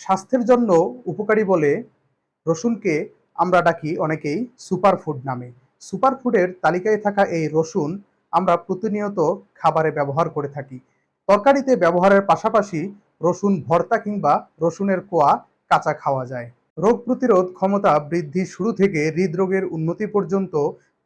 স্বাস্থ্যের জন্য উপকারী বলে রসুনকে আমরা ডাকি অনেকেই সুপার ফুড নামে। সুপার ফুডের তালিকায় থাকা এই রসুন আমরা প্রতিনিয়ত খাবারে ব্যবহার করে থাকি। তরকারিতে ব্যবহারের পাশাপাশি রসুন ভর্তা কিংবা রসুনের কোয়া কাঁচা খাওয়া যায়। রোগ প্রতিরোধ ক্ষমতা বৃদ্ধি শুরু থেকে হৃদরোগের উন্নতি পর্যন্ত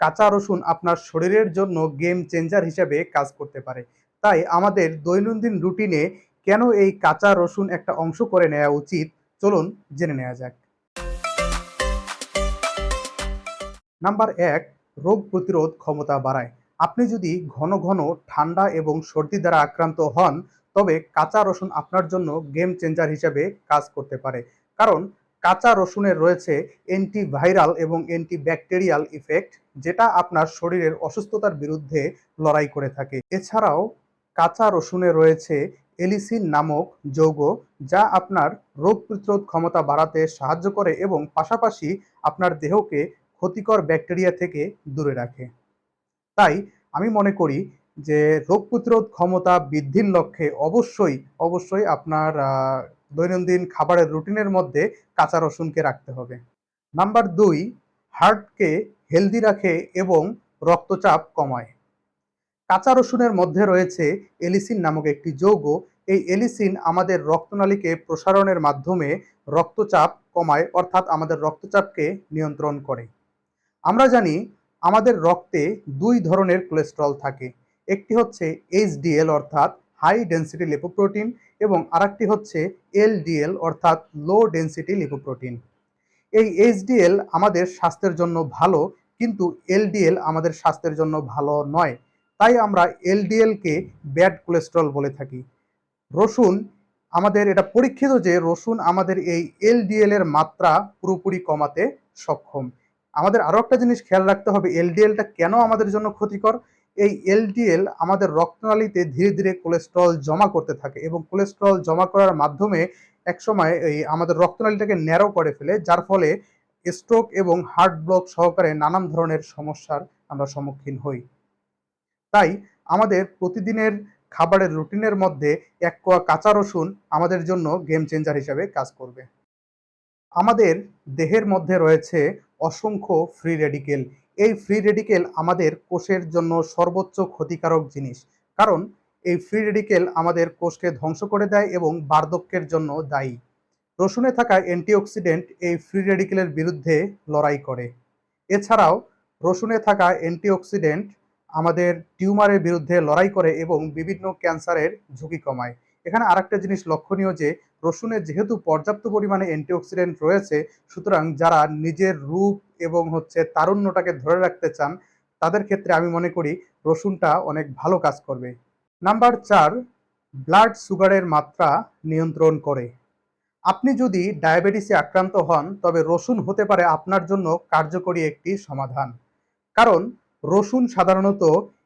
কাঁচা রসুন আপনার শরীরের জন্য গেম চেঞ্জার হিসেবে কাজ করতে পারে। তাই আমাদের দৈনন্দিন রুটিনে কেন এই কাঁচা রসুন একটা অংশ করে নেওয়া উচিত? চলুন জেনে নেওয়া যাক। নাম্বার এক, রোগ প্রতিরোধ ক্ষমতা বাড়ায়। আপনি যদি ঘন ঘন ঠান্ডা এবং সর্দি দ্বারা আক্রান্ত হন, তবে কাঁচা রসুন আপনার জন্য গেম চেঞ্জার হিসেবে কাজ করতে পারে। কারণ কাঁচা রসুনের রয়েছে অ্যান্টিভাইরাল এবং অ্যান্টিব্যাকটেরিয়াল ইফেক্ট যেটা আপনার শরীরের অসুস্থতার বিরুদ্ধে লড়াই করে থাকে। এছাড়াও কাঁচা রসুনে রয়েছে এলিসিন নামক যৌগ যা আপনার রোগ প্রতিরোধ ক্ষমতা বাড়াতে সাহায্য করে এবং পাশাপাশি আপনার দেহকে ক্ষতিকর ব্যাকটেরিয়া থেকে দূরে রাখে। তাই আমি মনে করি যে রোগ প্রতিরোধ ক্ষমতা বৃদ্ধির লক্ষ্যে অবশ্যই অবশ্যই আপনার দৈনন্দিন খাবারের রুটিনের মধ্যে কাঁচা রসুনকে রাখতে হবে। নাম্বার দুই, হার্টকে হেলদি রাখে এবং রক্তচাপ কমায়। কাঁচা রসুনের মধ্যে রয়েছে এলিসিন নামক একটি যৌগ। এই এলিসিন আমাদের রক্তনালীকে প্রসারণের মাধ্যমে রক্তচাপ কমায়, অর্থাৎ আমাদের রক্তচাপকে নিয়ন্ত্রণ করে। আমরা জানি আমাদের রক্তে দুই ধরনের কোলেস্ট্রল থাকে। একটি হচ্ছে এইচডিএল অর্থাৎ হাই ডেন্সিটি লিপোপ্রোটিন, এবং আরেকটি হচ্ছে এলডিএল অর্থাৎ লো ডেন্সিটি লিপোপ্রোটিন। এই এইচডিএল আমাদের স্বাস্থ্যের জন্য ভালো, কিন্তু এলডিএল আমাদের স্বাস্থ্যের জন্য ভালো নয়। তাই আমরা এলডিএলকে ব্যাড কোলেস্ট্রল বলে থাকি। রসুন আমাদের, এটা পরীক্ষিত যে রসুন আমাদের এই এলডিএল এর মাত্রা পুরোপুরি কমাতে সক্ষম। আমাদের আরও একটা জিনিস খেয়াল রাখতে হবে এলডিএলটা কেন আমাদের জন্য ক্ষতিকর? এই এলডিএল আমাদের রক্তনালীতে ধীরে ধীরে কোলেস্ট্রল জমা করতে থাকে এবং কোলেস্ট্রল জমা করার মাধ্যমে একসময় এই আমাদের রক্তনালীটাকে ন্যারো করে ফেলে, যার ফলে স্ট্রোক এবং হার্ট ব্লক সহকারে নানান ধরনের সমস্যার আমরা সম্মুখীন হই। তাই আমাদের প্রতিদিনের খাবারের রুটিনের মধ্যে এক কোয়া কাঁচা রসুন আমাদের জন্য গেম চেঞ্জার হিসেবে কাজ করবে। আমাদের দেহের মধ্যে রয়েছে অসংখ্য ফ্রি রেডিকেল এই ফ্রি রেডিকেল আমাদের কোষের জন্য সর্বোচ্চ ক্ষতিকারক জিনিস। কারণ এই ফ্রি রেডিকেল আমাদের কোষকে ধ্বংস করে দেয় এবং বার্ধক্যের জন্য দায়ী। রসুনে থাকা অ্যান্টিঅক্সিডেন্ট এই ফ্রি রেডিকেলের বিরুদ্ধে লড়াই করে। এছাড়াও রসুনে থাকা অ্যান্টিঅক্সিডেন্ট আমাদের টিউমারের বিরুদ্ধে লড়াই করে এবং বিভিন্ন ক্যান্সারের ঝুঁকি কমায়। এখানে আরেকটা জিনিস লক্ষণীয় যে রসুনে যেহেতু পর্যাপ্ত পরিমাণে অ্যান্টিঅক্সিডেন্ট রয়েছে, সুতরাং যারা নিজের রূপ এবং হচ্ছে তারুণ্যটাকে ধরে রাখতে চান, তাদের ক্ষেত্রে আমি মনে করি রসুনটা অনেক ভালো কাজ করবে। নাম্বার চার, ব্লাড সুগারের মাত্রা নিয়ন্ত্রণ করে। আপনি যদি ডায়াবেটিসে আক্রান্ত হন, তবে রসুন হতে পারে আপনার জন্য কার্যকরী একটি সমাধান। কারণ রসুন সাধারণত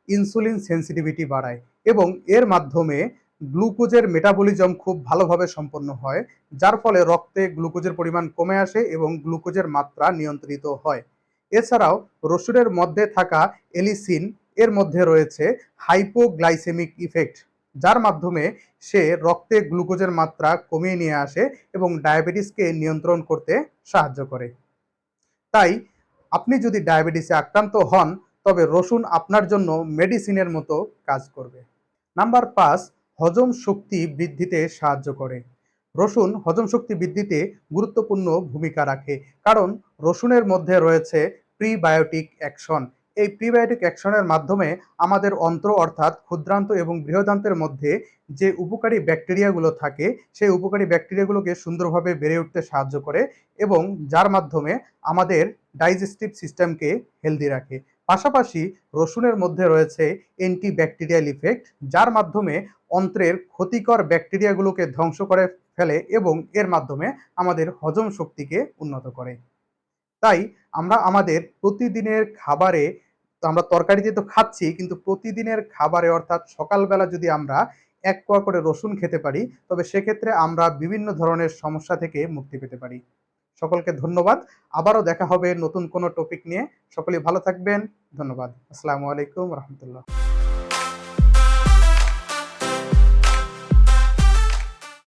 ইনসুলিন সেন্সিটিভিটি বাড়ায় এবং এর মাধ্যমে গ্লুকোজের মেটাবলিজম খুব ভালোভাবে সম্পন্ন হয়, যার ফলে রক্তে গ্লুকোজের পরিমাণ কমে আসে এবং গ্লুকোজের মাত্রা নিয়ন্ত্রিত হয়। এছাড়াও রসুনের মধ্যে থাকা এলিসিন এর মধ্যে রয়েছে হাইপোগ্লাইসেমিক ইফেক্ট যার মাধ্যমে সে রক্তে গ্লুকোজের মাত্রা কমিয়ে নিয়ে আসে এবং ডায়াবেটিসকে নিয়ন্ত্রণ করতে সাহায্য করে। তাই আপনি যদি ডায়াবেটিসে আক্রান্ত হন তবে রসুন আপনার জন্য মেডিসিনের মতো কাজ করবে। নাম্বার পাঁচ, হজম শক্তি বৃদ্ধিতে সাহায্য করে। রসুন হজম শক্তি বৃদ্ধিতে গুরুত্বপূর্ণ ভূমিকা রাখে, কারণ রসুনের মধ্যে রয়েছে প্রিবায়োটিক অ্যাকশন। এই প্রিবায়োটিক অ্যাকশনের মাধ্যমে আমাদের অন্ত্র অর্থাৎ ক্ষুদ্রান্ত এবং বৃহদান্তের মধ্যে যে উপকারী ব্যাকটেরিয়াগুলো থাকে, সেই উপকারী ব্যাকটেরিয়াগুলোকে সুন্দরভাবে বেড়ে উঠতে সাহায্য করে এবং যার মাধ্যমে আমাদের ডাইজেস্টিভ সিস্টেমকে হেলদি রাখে। পাশাপাশি রসুনের মধ্যে রয়েছে অ্যান্টিব্যাকটেরিয়াল ইফেক্ট যার মাধ্যমে অন্ত্রের ক্ষতিকর ব্যাকটেরিয়াগুলোকে ধ্বংস করে ফেলে এবং এর মাধ্যমে আমাদের হজম শক্তিকে উন্নত করে। তাই আমরা আমাদের প্রতিদিনের খাবারে, আমরা তরকারিতে তো খাচ্ছি, কিন্তু প্রতিদিনের খাবারে অর্থাৎ সকালবেলা যদি আমরা এক কোয়া করে রসুন খেতে পারি, তবে সেক্ষেত্রে আমরা বিভিন্ন ধরনের সমস্যা থেকে মুক্তি পেতে পারি। সকলকে ধন্যবাদ। আবারও দেখা হবে নতুন কোনো টপিক নিয়ে। সকলেই ভালো থাকবেন। ধন্যবাদ। আসসালামু আলাইকুম রহমতুল্লাহ।